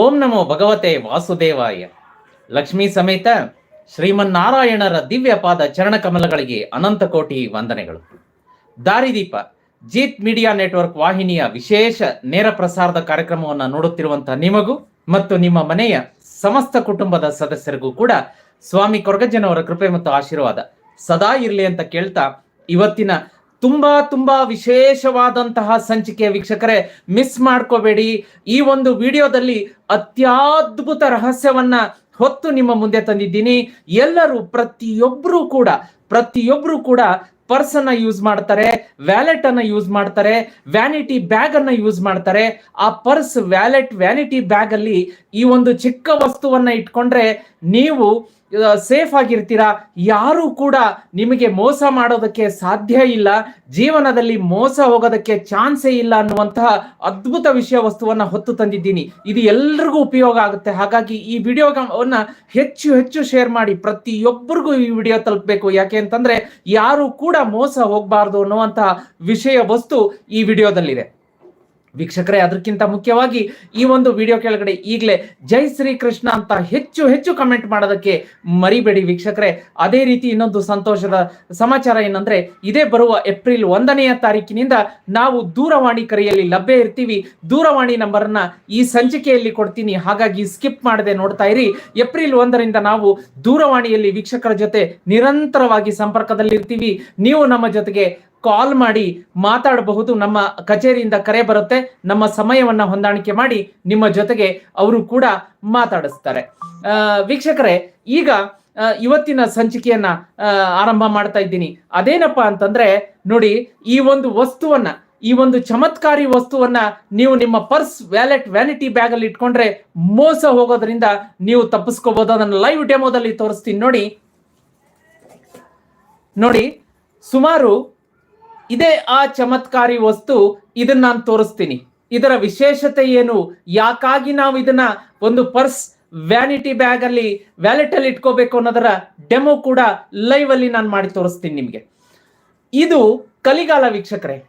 ಓಂ ನಮೋ ಭಗವತೆ ವಾಸುದೇವಾಯ. ಲಕ್ಷ್ಮೀ ಸಮೇತ ಶ್ರೀಮನ್ನಾರಾಯಣರ ದಿವ್ಯ ಪಾದ ಚರಣ ಕಮಲಗಳಿಗೆ ಅನಂತ ಕೋಟಿ ವಂದನೆಗಳು. ದಾರಿದೀಪ, ಜೀತ್ ಮೀಡಿಯಾ ನೆಟ್ವರ್ಕ್ ವಾಹಿನಿಯ ವಿಶೇಷ ನೇರ ಪ್ರಸಾರದ ಕಾರ್ಯಕ್ರಮವನ್ನು ನೋಡುತ್ತಿರುವಂತಹ ನಿಮಗೂ ಮತ್ತು ನಿಮ್ಮ ಮನೆಯ ಸಮಸ್ತ ಕುಟುಂಬದ ಸದಸ್ಯರಿಗೂ ಕೂಡ ಸ್ವಾಮಿ ಕೊರಗಜ್ಜನವರ ಕೃಪೆ ಮತ್ತು ಆಶೀರ್ವಾದ ಸದಾ ಇರಲಿ ಅಂತ ಕೇಳ್ತಾ ಇವತ್ತಿನ ತುಂಬಾ ತುಂಬಾ ವಿಶೇಷವಾದಂತಹ ಸಂಚಿಕೆಯ ವೀಕ್ಷಕರೇ ಮಿಸ್ ಮಾಡ್ಕೋಬೇಡಿ. ಈ ಒಂದು ವಿಡಿಯೋದಲ್ಲಿ ಅತ್ಯದ್ಭುತ ರಹಸ್ಯವನ್ನ ಹೊತ್ತು ನಿಮ್ಮ ಮುಂದೆ ತಂದಿದ್ದೀನಿ. ಎಲ್ಲರೂ ಪ್ರತಿಯೊಬ್ಬರು ಕೂಡ ಪ್ರತಿಯೊಬ್ಬರು ಕೂಡ ಪರ್ಸ್ ಅನ್ನ ಯೂಸ್ ಮಾಡ್ತಾರೆ, ವ್ಯಾಲೆಟ್ ಅನ್ನ ಯೂಸ್ ಮಾಡ್ತಾರೆ, ವ್ಯಾನಿಟಿ ಬ್ಯಾಗ್ ಅನ್ನ ಯೂಸ್ ಮಾಡ್ತಾರೆ. ಆ ಪರ್ಸ್, ವ್ಯಾಲೆಟ್, ವ್ಯಾನಿಟಿ ಬ್ಯಾಗ್ ಅಲ್ಲಿ ಈ ಒಂದು ಚಿಕ್ಕ ವಸ್ತುವನ್ನ ಇಟ್ಕೊಂಡ್ರೆ ನೀವು ಸೇಫ್ ಆಗಿರ್ತೀರಾ? ಯಾರು ಕೂಡ ನಿಮಗೆ ಮೋಸ ಮಾಡೋದಕ್ಕೆ ಸಾಧ್ಯ ಇಲ್ಲ. ಜೀವನದಲ್ಲಿ ಮೋಸ ಹೋಗೋದಕ್ಕೆ ಚಾನ್ಸೇ ಇಲ್ಲ ಅನ್ನುವಂತಹ ಅದ್ಭುತ ವಿಷಯ ವಸ್ತುವನ್ನ ಹೊತ್ತು ತಂದಿದ್ದೀನಿ. ಇದು ಎಲ್ರಿಗೂ ಉಪಯೋಗ ಆಗುತ್ತೆ. ಹಾಗಾಗಿ ಈ ವಿಡಿಯೋವನ್ನ ಹೆಚ್ಚು ಹೆಚ್ಚು ಶೇರ್ ಮಾಡಿ ಪ್ರತಿಯೊಬ್ಬರಿಗೂ ಈ ವಿಡಿಯೋ ತಲುಪಬೇಕು. ಯಾಕೆ ಅಂತಂದ್ರೆ ಯಾರು ಕೂಡ ಮೋಸ ಹೋಗಬಾರ್ದು ಅನ್ನುವಂತಹ ವಿಷಯ ವಸ್ತು ಈ ವಿಡಿಯೋದಲ್ಲಿದೆ. ವೀಕ್ಷಕರೇ, ಅದಕ್ಕಿಂತ ಮುಖ್ಯವಾಗಿ ಈ ಒಂದು ವಿಡಿಯೋ ಕೆಳಗಡೆ ಈಗಲೇ ಜೈ ಶ್ರೀ ಕೃಷ್ಣ ಅಂತ ಹೆಚ್ಚು ಹೆಚ್ಚು ಕಮೆಂಟ್ ಮಾಡೋದಕ್ಕೆ ಮರಿಬೇಡಿ ವೀಕ್ಷಕರೇ. ಅದೇ ರೀತಿ ಇನ್ನೊಂದು ಸಂತೋಷದ ಸಮಾಚಾರ ಏನಂದ್ರೆ, ಇದೇ ಬರುವ ಏಪ್ರಿಲ್ ಒಂದನೆಯ ತಾರೀಕಿನಿಂದ ನಾವು ದೂರವಾಣಿ ಕರೆಯಲ್ಲಿ ಲಭ್ಯ ಇರ್ತೀವಿ. ದೂರವಾಣಿ ನಂಬರನ್ನ ಈ ಸಂಚಿಕೆಯಲ್ಲಿ ಕೊಡ್ತೀನಿ. ಹಾಗಾಗಿ ಸ್ಕಿಪ್ ಮಾಡದೆ ನೋಡ್ತಾ ಇರಿ. ಏಪ್ರಿಲ್ ಒಂದರಿಂದ ನಾವು ದೂರವಾಣಿಯಲ್ಲಿ ವೀಕ್ಷಕರ ಜೊತೆ ನಿರಂತರವಾಗಿ ಸಂಪರ್ಕದಲ್ಲಿರ್ತೀವಿ. ನೀವು ನಮ್ಮ ಜೊತೆಗೆ ಕಾಲ್ ಮಾಡಿ ಮಾತಾಡಬಹುದು, ನಮ್ಮ ಕಚೇರಿಯಿಂದ ಕರೆ ಬರುತ್ತೆ, ನಮ್ಮ ಸಮಯವನ್ನ ಹೊಂದಾಣಿಕೆ ಮಾಡಿ ನಿಮ್ಮ ಜೊತೆಗೆ ಅವರು ಕೂಡ ಮಾತಾಡಿಸ್ತಾರೆ. ವೀಕ್ಷಕರೇ, ಈಗ ಇವತ್ತಿನ ಸಂಚಿಕೆಯನ್ನ ಆರಂಭ ಮಾಡ್ತಾ ಇದ್ದೀನಿ. ಅದೇನಪ್ಪ ಅಂತಂದ್ರೆ, ನೋಡಿ, ಈ ಒಂದು ವಸ್ತುವನ್ನ, ಈ ಒಂದು ಚಮತ್ಕಾರಿ ವಸ್ತುವನ್ನ ನೀವು ನಿಮ್ಮ ಪರ್ಸ್ ವ್ಯಾಲೆಟ್ ವ್ಯಾನಿಟಿ ಬ್ಯಾಗ್ ಅಲ್ಲಿ ಇಟ್ಕೊಂಡ್ರೆ ಮೋಸ ಹೋಗೋದ್ರಿಂದ ನೀವು ತಪ್ಪಿಸ್ಕೋಬಹುದು ಅದನ್ನು ಲೈವ್ ಡೆಮೋದಲ್ಲಿ ತೋರಿಸ್ತೀನಿ. ನೋಡಿ ನೋಡಿ, ಸುಮಾರು ಇದೇ ಆ ಚಮತ್ಕಾರಿ ವಸ್ತು ಇದನ್ನ ನಾನು ತೋರಿಸ್ತೀನಿ. ಇದರ ವಿಶೇಷತೆ ಏನು? ಯಾಕಾಗಿ ನಾವು ಇದನ್ನ ಒಂದು ಪರ್ಸ್ ವ್ಯಾನಿಟಿ ಬ್ಯಾಗ್ ಅಲ್ಲಿ ವ್ಯಾಲೆಟ್ ಅಲ್ಲಿ ಇಟ್ಕೋಬೇಕು ಅನ್ನೋದರ ಡೆಮೋ ಕೂಡ ಲೈವ್ ಅಲ್ಲಿ ನಾನು ಮಾಡಿ ತೋರಿಸ್ತೀನಿ ನಿಮಗೆ. ಇದು ಕಲಿಗಾಲ ವೀಕ್ಷಕರೇ.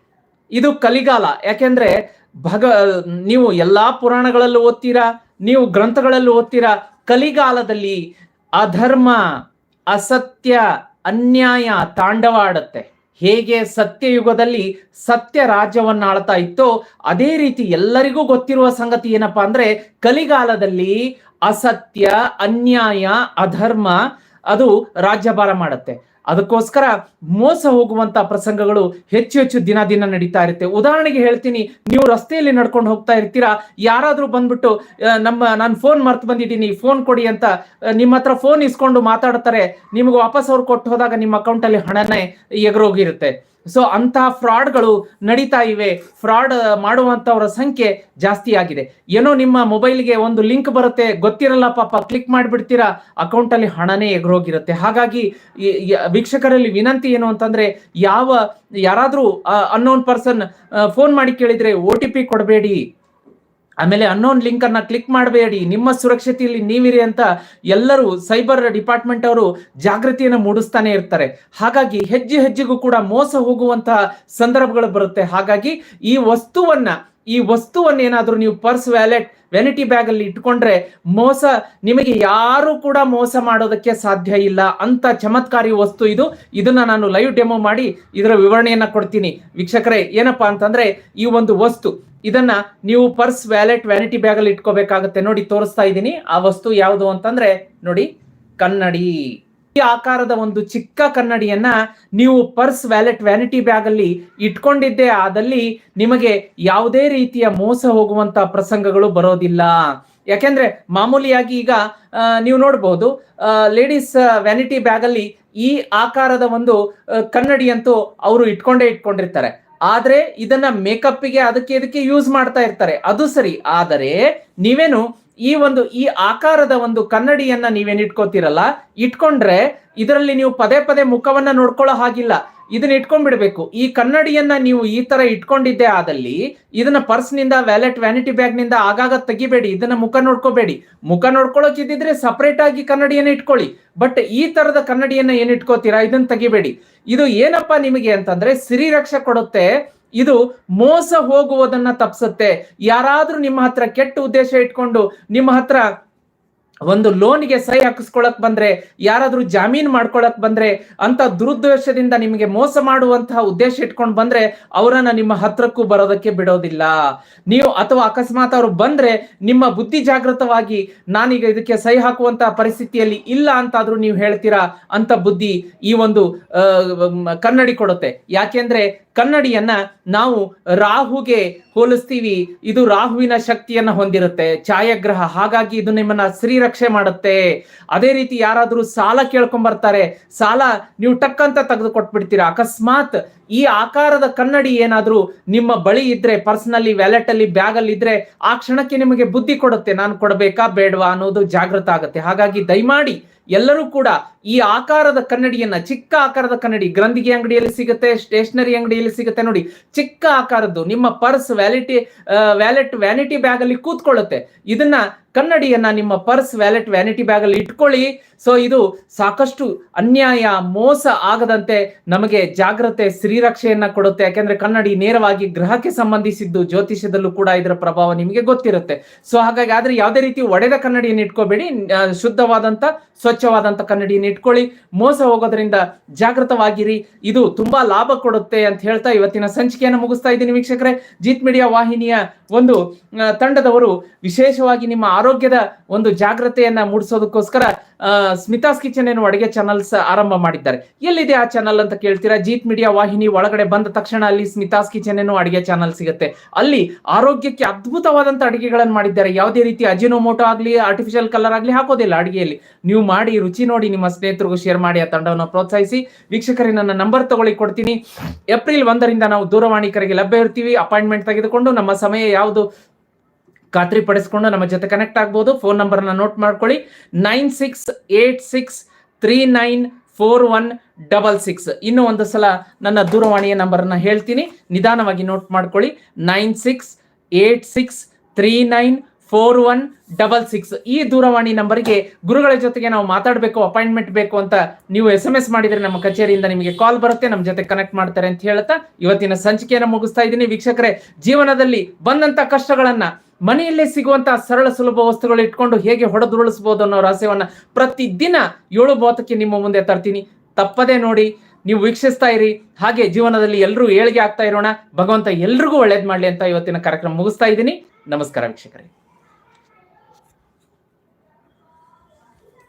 ಇದು ಕಲಿಗಾಲ. ಯಾಕೆಂದ್ರೆ ಭಗ, ನೀವು ಎಲ್ಲಾ ಪುರಾಣಗಳಲ್ಲೂ ಓದ್ತೀರಾ, ನೀವು ಗ್ರಂಥಗಳಲ್ಲೂ ಓದ್ತೀರಾ, ಕಲಿಗಾಲದಲ್ಲಿ ಅಧರ್ಮ, ಅಸತ್ಯ, ಅನ್ಯಾಯ ತಾಂಡವಾಡುತ್ತೆ. ಹೇಗೆ ಸತ್ಯಯುಗದಲ್ಲಿ ಸತ್ಯ ರಾಜ್ಯವನ್ನು ಆಳ್ತಾ ಇತ್ತೋ ಅದೇ ರೀತಿ ಎಲ್ಲರಿಗೂ ಗೊತ್ತಿರುವ ಸಂಗತಿ ಏನಪ್ಪಾ ಅಂದ್ರೆ ಕಲಿಗಾಲದಲ್ಲಿ ಅಸತ್ಯ, ಅನ್ಯಾಯ, ಅಧರ್ಮ ಅದು ರಾಜ್ಯಭಾರ ಮಾಡುತ್ತೆ. ಅದಕ್ಕೋಸ್ಕರ ಮೋಸ ಹೋಗುವಂತ ಪ್ರಸಂಗಗಳು ಹೆಚ್ಚು ಹೆಚ್ಚು ದಿನ ದಿನ ನಡೀತಾ ಇರುತ್ತೆ. ಉದಾಹರಣೆಗೆ ಹೇಳ್ತೀನಿ, ನೀವು ರಸ್ತೆಯಲ್ಲಿ ನಡ್ಕೊಂಡು ಹೋಗ್ತಾ ಇರ್ತೀರಾ, ಯಾರಾದ್ರೂ ಬಂದ್ಬಿಟ್ಟು ನಮ್ಮ, ನಾನು ಫೋನ್ ಮರ್ತು ಬಂದಿದ್ದೀನಿ ಫೋನ್ ಕೊಡಿ ಅಂತ ನಿಮ್ಮ ಹತ್ರ ಫೋನ್ ಇಸ್ಕೊಂಡು ಮಾತಾಡ್ತಾರೆ, ನಿಮ್ಗೆ ವಾಪಸ್ ಅವ್ರು ಕೊಟ್ಟು ಹೋದಾಗ ನಿಮ್ಮ ಅಕೌಂಟಲ್ಲಿ ಹಣನೇ ಎಗರೋಗಿರುತ್ತೆ. ಸೊ ಅಂತಹ ಫ್ರಾಡ್ಗಳು ನಡೀತಾ ಇವೆ. ಫ್ರಾಡ್ ಮಾಡುವಂತವರ ಸಂಖ್ಯೆ ಜಾಸ್ತಿ ಆಗಿದೆ. ಏನೋ ನಿಮ್ಮ ಮೊಬೈಲ್ಗೆ ಒಂದು ಲಿಂಕ್ ಬರುತ್ತೆ, ಗೊತ್ತಿರಲ್ಲ ಪಾಪ, ಕ್ಲಿಕ್ ಮಾಡಿಬಿಡ್ತೀರಾ, ಅಕೌಂಟಲ್ಲಿ ಹಣನೇ ಎಗರೋಗಿರುತ್ತೆ. ಹಾಗಾಗಿ ವೀಕ್ಷಕರಲ್ಲಿ ವಿನಂತಿ ಏನು ಅಂತಂದ್ರೆ, ಯಾವ, ಯಾರಾದರೂ ಅನ್ನೋನ್ ಪರ್ಸನ್ ಫೋನ್ ಮಾಡಿ ಕೇಳಿದ್ರೆ ಒ ಟಿ ಪಿ ಕೊಡಬೇಡಿ. ಆಮೇಲೆ ಅನ್ನೋನ್ ಲಿಂಕ್ ಅನ್ನ ಕ್ಲಿಕ್ ಮಾಡಬೇಡಿ. ನಿಮ್ಮ ಸುರಕ್ಷತೆಯಲ್ಲಿ ನೀವಿರಿ ಅಂತ ಎಲ್ಲರೂ ಸೈಬರ್ ಡಿಪಾರ್ಟ್ಮೆಂಟ್ ಅವರು ಜಾಗೃತಿಯನ್ನು ಮೂಡಿಸ್ತಾನೆ ಇರ್ತಾರೆ. ಹಾಗಾಗಿ ಹೆಜ್ಜೆ ಹೆಜ್ಜೆಗೂ ಕೂಡ ಮೋಸ ಹೋಗುವಂತಹ ಸಂದರ್ಭಗಳು ಬರುತ್ತೆ. ಹಾಗಾಗಿ ಈ ವಸ್ತುವನ್ನ ಈ ವಸ್ತುವನ್ನೇನಾದರೂ ನೀವು ಪರ್ಸ್ ವ್ಯಾಲೆಟ್ ವೆನಿಟಿ ಬ್ಯಾಗ್ ಅಲ್ಲಿ ಇಟ್ಕೊಂಡ್ರೆ ಮೋಸ, ನಿಮಗೆ ಯಾರು ಕೂಡ ಮೋಸ ಮಾಡೋದಕ್ಕೆ ಸಾಧ್ಯ ಇಲ್ಲ. ಅಂತ ಚಮತ್ಕಾರಿ ವಸ್ತು ಇದು. ಇದನ್ನ ನಾನು ಲೈವ್ ಡೆಮೋ ಮಾಡಿ ಇದರ ವಿವರಣೆಯನ್ನ ಕೊಡ್ತೀನಿ. ವೀಕ್ಷಕರೇ, ಏನಪ್ಪಾ ಅಂತಂದ್ರೆ ಈ ಒಂದು ವಸ್ತು, ಇದನ್ನ ನೀವು ಪರ್ಸ್ ವ್ಯಾಲೆಟ್, ವ್ಯಾನಿಟಿ ಬ್ಯಾಗ್ ಅಲ್ಲಿ ಇಟ್ಕೋಬೇಕಾಗತ್ತೆ. ನೋಡಿ, ತೋರಿಸ್ತಾ ಇದ್ದೀನಿ. ಆ ವಸ್ತು ಯಾವುದು ಅಂತಂದ್ರೆ, ನೋಡಿ, ಕನ್ನಡಿ. ಈ ಆಕಾರದ ಒಂದು ಚಿಕ್ಕ ಕನ್ನಡಿಯನ್ನ ನೀವು ಪರ್ಸ್ ವ್ಯಾಲೆಟ್ ವ್ಯಾನಿಟಿ ಬ್ಯಾಗ್ ಅಲ್ಲಿ ಇಟ್ಕೊಂಡಿದ್ದೇ, ಆದಲ್ಲಿ ನಿಮಗೆ ಯಾವುದೇ ರೀತಿಯ ಮೋಸ ಹೋಗುವಂತ ಪ್ರಸಂಗಗಳು ಬರೋದಿಲ್ಲ. ಯಾಕೆಂದ್ರೆ ಮಾಮೂಲಿಯಾಗಿ ಈಗ ನೀವು ನೋಡಬಹುದು ಲೇಡೀಸ್ ವ್ಯಾನಿಟಿ ಬ್ಯಾಗ್ ಅಲ್ಲಿ ಈ ಆಕಾರದ ಒಂದು ಕನ್ನಡಿಯಂತೂ ಅವರು ಇಟ್ಕೊಂಡೇ ಇಟ್ಕೊಂಡಿರ್ತಾರೆ. ಆದ್ರೆ ಇದನ್ನ ಮೇಕಪ್ಗೆ ಅದಕ್ಕೆ ಇದಕ್ಕೆ ಯೂಸ್ ಮಾಡ್ತಾ ಇರ್ತಾರೆ. ಅದು ಸರಿ. ಆದರೆ ನೀವೇನು ಈ ಒಂದು, ಈ ಆಕಾರದ ಒಂದು ಕನ್ನಡಿಯನ್ನ ನೀವೇನ್ ಇಟ್ಕೋತೀರಲ್ಲ, ಇಟ್ಕೊಂಡ್ರೆ ಇದರಲ್ಲಿ ನೀವು ಪದೇ ಪದೇ ಮುಖವನ್ನ ನೋಡ್ಕೊಳ್ಳೋ ಹಾಗಿಲ್ಲ. ಇದನ್ನ ಇಟ್ಕೊಂಡ್ಬಿಡ್ಬೇಕು. ಈ ಕನ್ನಡಿಯನ್ನ ನೀವು ಈ ತರ ಇಟ್ಕೊಂಡಿದ್ದೆ ಆದಲ್ಲಿ, ಇದನ್ನ ಪರ್ಸ್ನಿಂದ, ವ್ಯಾಲೆಟ್ ವ್ಯಾನಿಟಿ ಬ್ಯಾಗ್ನಿಂದ ಆಗಾಗ ತೆಗಿಬೇಡಿ. ಇದನ್ನ ಮುಖ ನೋಡ್ಕೋಬೇಡಿ. ಮುಖ ನೋಡ್ಕೊಳ್ಳೋಕ್ ಇದ್ದಿದ್ರೆ ಸಪರೇಟ್ ಆಗಿ ಕನ್ನಡಿಯನ್ನ ಇಟ್ಕೊಳ್ಳಿ. ಬಟ್ ಈ ತರದ ಕನ್ನಡಿಯನ್ನ ಏನ್ ಇಟ್ಕೋತೀರಾ? ಇದನ್ನ ತೆಗಿಬೇಡಿ. ಇದು ಏನಪ್ಪಾ ನಿಮಗೆ ಅಂತಂದ್ರೆ ಸಿರಿ ರಕ್ಷೆ ಕೊಡುತ್ತೆ. ಇದು ಮೋಸ ಹೋಗುವುದನ್ನ ತಪ್ಪಿಸುತ್ತೆ ಯಾರಾದ್ರೂ ನಿಮ್ಮ ಹತ್ರ ಕೆಟ್ಟ ಉದ್ದೇಶ ಇಟ್ಕೊಂಡು ನಿಮ್ಮ ಹತ್ರ ಒಂದು ಲೋನ್ಗೆ ಸಹಿ ಹಾಕಿಸ್ಕೊಳಕ್ ಬಂದ್ರೆ, ಯಾರಾದ್ರೂ ಜಾಮೀನ್ ಮಾಡ್ಕೊಳಕ್ ಬಂದ್ರೆ, ಅಂತ ದುರುದ್ದೇಶದಿಂದ ನಿಮಗೆ ಮೋಸ ಮಾಡುವಂತಹ ಉದ್ದೇಶ ಇಟ್ಕೊಂಡು ಬಂದ್ರೆ ಅವರನ್ನ ನಿಮ್ಮ ಹತ್ರಕ್ಕೂ ಬರೋದಕ್ಕೆ ಬಿಡೋದಿಲ್ಲ. ನೀವು ಅಥವಾ ಅಕಸ್ಮಾತ್ ಅವರು ಬಂದ್ರೆ ನಿಮ್ಮ ಬುದ್ಧಿ ಜಾಗೃತವಾಗಿ ನಾನೀಗ ಇದಕ್ಕೆ ಸಹಿ ಹಾಕುವಂತಹ ಪರಿಸ್ಥಿತಿಯಲ್ಲಿ ಇಲ್ಲ ಅಂತಾದ್ರೂ ನೀವು ಹೇಳ್ತೀರಾ ಅಂತ ಬುದ್ಧಿ ಈ ಒಂದು ಕನ್ನಡಿ ಕೊಡುತ್ತೆ. ಯಾಕೆಂದ್ರೆ ಕನ್ನಡಿಯನ್ನ ನಾವು ರಾಹುಗೆ ಹೋಲಿಸ್ತೀವಿ. ಇದು ರಾಹುವಿನ ಶಕ್ತಿಯನ್ನ ಹೊಂದಿರುತ್ತೆ. ಛಾಯಾಗ್ರಹ, ಹಾಗಾಗಿ ಇದು ನಿಮ್ಮನ್ನ ಶ್ರೀರಕ್ಷೆ ಮಾಡುತ್ತೆ. ಅದೇ ರೀತಿ ಯಾರಾದರೂ ಸಾಲ ಕೇಳ್ಕೊಂಡ್ ಬರ್ತಾರೆ ಸಾಲ ನೀವು ಟಕ್ ಅಂತ ತೆಗೆದು ಅಕಸ್ಮಾತ್ ಈ ಆಕಾರದ ಕನ್ನಡಿ ಏನಾದರೂ ನಿಮ್ಮ ಬಳಿ ಇದ್ರೆ ಪರ್ಸ್ನಲ್ಲಿ ವ್ಯಾಲೆಟ್ ಅಲ್ಲಿ ಬ್ಯಾಗ್ ಅಲ್ಲಿ ಇದ್ರೆ, ಆ ಕ್ಷಣಕ್ಕೆ ನಿಮಗೆ ಬುದ್ಧಿ ಕೊಡುತ್ತೆ, ನಾನು ಕೊಡಬೇಕಾ, ಬೇಡವಾ ಅನ್ನೋದು ಜಾಗೃತ ಆಗುತ್ತೆ. ಹಾಗಾಗಿ ದಯಮಾಡಿ ಎಲ್ಲರೂ ಕೂಡ ಈ ಆಕಾರದ ಕನ್ನಡಿಯನ್ನ, ಚಿಕ್ಕ ಆಕಾರದ ಕನ್ನಡಿ, ಗ್ರಂಥಿಗೆ ಅಂಗಡಿಯಲ್ಲಿ ಸಿಗುತ್ತೆ, ಸ್ಟೇಷನರಿ ಅಂಗಡಿಯಲ್ಲಿ ಸಿಗುತ್ತೆ ನೋಡಿ, ಚಿಕ್ಕ ಆಕಾರದ್ದು, ನಿಮ್ಮ ಪರ್ಸ್ ವ್ಯಾಲಿಟಿ ವ್ಯಾಲೆಟ್ ವ್ಯಾನಿಟಿ ಬ್ಯಾಗ್ ಅಲ್ಲಿ ಕೂತ್ಕೊಳ್ಳುತ್ತೆ. ಇದನ್ನ ಕನ್ನಡಿಯನ್ನ ನಿಮ್ಮ ಪರ್ಸ್ ವ್ಯಾಲೆಟ್ ವ್ಯಾನಿಟಿ ಬ್ಯಾಗ್ ಅಲ್ಲಿ ಇಟ್ಕೊಳ್ಳಿ. ಸೊ ಇದು ಸಾಕಷ್ಟು ಅನ್ಯಾಯ, ಮೋಸ ಆಗದಂತೆ ನಮಗೆ ಜಾಗ್ರತೆ ಶ್ರೀರಕ್ಷೆಯನ್ನ ಕೊಡುತ್ತೆ. ಯಾಕೆಂದ್ರೆ ಕನ್ನಡಿ ನೇರವಾಗಿ ಗ್ರಹಕ್ಕೆ ಸಂಬಂಧಿಸಿದ್ದು ಜ್ಯೋತಿಷ್ಯದಲ್ಲೂ ಕೂಡ ಇದರ ಪ್ರಭಾವ ನಿಮಗೆ ಗೊತ್ತಿರುತ್ತೆ. ಸೊ ಹಾಗಾಗಿ ಆದ್ರೆ ಯಾವುದೇ ರೀತಿ ಒಡೆದ ಕನ್ನಡಿಯನ್ನು ಇಟ್ಕೋಬೇಡಿ. ಶುದ್ಧವಾದಂತ, ಸ್ವಚ್ಛವಾದಂತ ಕನ್ನಡಿಯನ್ನು ಇಟ್ಕೊಳ್ಳಿ. ಮೋಸ ಹೋಗೋದ್ರಿಂದ ಜಾಗೃತವಾಗಿರಿ ಇದು ತುಂಬಾ ಲಾಭ ಕೊಡುತ್ತೆ ಅಂತ ಹೇಳ್ತಾ ಇವತ್ತಿನ ಸಂಚಿಕೆಯನ್ನು ಮುಗಿಸ್ತಾ ಇದ್ದೀನಿ ವೀಕ್ಷಕರೇ. ಜೀತ್ ಮೀಡಿಯಾ ವಾಹಿನಿಯ ಒಂದು ತಂಡದವರು ವಿಶೇಷವಾಗಿ ನಿಮ್ಮ ಆರೋಗ್ಯದ ಒಂದು ಜಾಗ್ರತೆಯನ್ನ ಮೂಡಿಸೋದಕ್ಕೋಸ್ಕರ ಸ್ಮಿತಾಸ್ ಕಿಚನ್ ಏನು ಅಡುಗೆ ಚಾನಲ್ಸ್ ಆರಂಭ ಮಾಡಿದ್ದಾರೆ. ಎಲ್ಲಿದೆ ಆ ಚಾನಲ್ ಅಂತ ಕೇಳ್ತೀರಾ? ಜೀತ್ ಮೀಡಿಯಾ ವಾಹಿನಿ ಒಳಗಡೆ ಬಂದ ತಕ್ಷಣ ಅಲ್ಲಿ ಸ್ಮಿತಾಸ್ ಕಿಚನ್ ಏನು ಅಡುಗೆ ಚಾನಲ್ ಸಿಗುತ್ತೆ. ಅಲ್ಲಿ ಆರೋಗ್ಯಕ್ಕೆ ಅದ್ಭುತವಾದಂತ ಅಡುಗೆಗಳನ್ನು ಮಾಡಿದ್ದಾರೆ. ಯಾವುದೇ ರೀತಿ ಅಜಿನೋಮೋಟೋ ಆಗ್ಲಿ ಆರ್ಟಿಫಿಷಿಯಲ್ ಕಲರ್ ಆಗ್ಲಿ ಹಾಕೋದಿಲ್ಲ ಅಡುಗೆಯಲ್ಲಿ. ನೀವು ಮಾಡಿ, ರುಚಿ ನೋಡಿ ನಿಮ್ಮ ಸ್ನೇಹಿತರಿಗೂ ಶೇರ್ ಮಾಡಿ ಆ ತಂಡವನ್ನು ಪ್ರೋತ್ಸಾಹಿಸಿ. ವೀಕ್ಷಕರೇ, ನನ್ನ ನಂಬರ್ ತಗೊಳ್ಳಿ, ಕೊಡ್ತೀನಿ. ಏಪ್ರಿಲ್ ಒಂದರಿಂದ ನಾವು ದೂರವಾಣಿ ಕರೆಗೆ ಲಭ್ಯ ಇರ್ತೀವಿ. ಅಪಾಯಿಂಟ್ಮೆಂಟ್ ತೆಗೆದುಕೊಂಡು ನಮ್ಮ ಸಮಯ ಯಾವುದು? ಖಾತ್ರಿ ಪಡಿಸ್ಕೊಂಡು ನಮ್ಮ ಜೊತೆ ಕನೆಕ್ಟ್ ಆಗ್ಬೋದು. ಫೋನ್ ನಂಬರ್ನ ನೋಟ್ ಮಾಡ್ಕೊಳ್ಳಿ. Nine six eight six three nine four one double six ಇನ್ನೂ ಒಂದು ಸಲ ನನ್ನ ದೂರವಾಣಿಯ ನಂಬರನ್ನು ಹೇಳ್ತೀನಿ. ನಿಧಾನವಾಗಿ ನೋಟ್ ಮಾಡ್ಕೊಳ್ಳಿ. Nine six eight six three nine four one double six. ಈ ದೂರವಾಣಿ ನಂಬರ್ಗೆ ಗುರುಗಳ ಜೊತೆಗೆ ನಾವು ಮಾತಾಡಬೇಕು, ಅಪಾಯಿಂಟ್ಮೆಂಟ್ ಬೇಕು ಅಂತ ನೀವು ಎಸ್ ಎಂ ಎಸ್ ಮಾಡಿದ್ರೆ ನಮ್ಮ ಕಚೇರಿಯಿಂದ ನಿಮಗೆ ಕಾಲ್ ಬರುತ್ತೆ, ನಮ್ಮ ಜೊತೆ ಕನೆಕ್ಟ್ ಮಾಡ್ತಾರೆ ಅಂತ ಹೇಳ್ತಾ ಇವತ್ತಿನ ಸಂಚಿಕೆಯನ್ನು ಮುಗಿಸ್ತಾ ಇದ್ದೀನಿ. ವೀಕ್ಷಕರೇ, ಜೀವನದಲ್ಲಿ ಬಂದಂತ ಕಷ್ಟಗಳನ್ನ, ಮನೆಯಲ್ಲೇ ಸಿಗುವಂತಹ ಸರಳ ಸುಲಭ ವಸ್ತುಗಳು ಇಟ್ಕೊಂಡು ಹೇಗೆ ಹೊಡೆದುರುಳಿಸಬಹುದು ಅನ್ನೋ ರಹಸ್ಯವನ್ನ ಪ್ರತಿದಿನ ಏಳು ಬೋತಕ್ಕೆ ನಿಮ್ಮ ಮುಂದೆ ತರ್ತೀನಿ. ತಪ್ಪದೇ ನೋಡಿ, ನೀವು ವೀಕ್ಷಿಸ್ತಾ ಇರಿ. ಹಾಗೆ ಜೀವನದಲ್ಲಿ ಎಲ್ಲರೂ ಏಳಿಗೆ ಆಗ್ತಾ ಇರೋಣ. ಭಗವಂತ ಎಲ್ರಿಗೂ ಒಳ್ಳೇದ್ ಮಾಡಲಿ ಅಂತ ಇವತ್ತಿನ ಕಾರ್ಯಕ್ರಮ ಮುಗಿಸ್ತಾ ಇದ್ದೀನಿ. ನಮಸ್ಕಾರ ವೀಕ್ಷಕರೇ.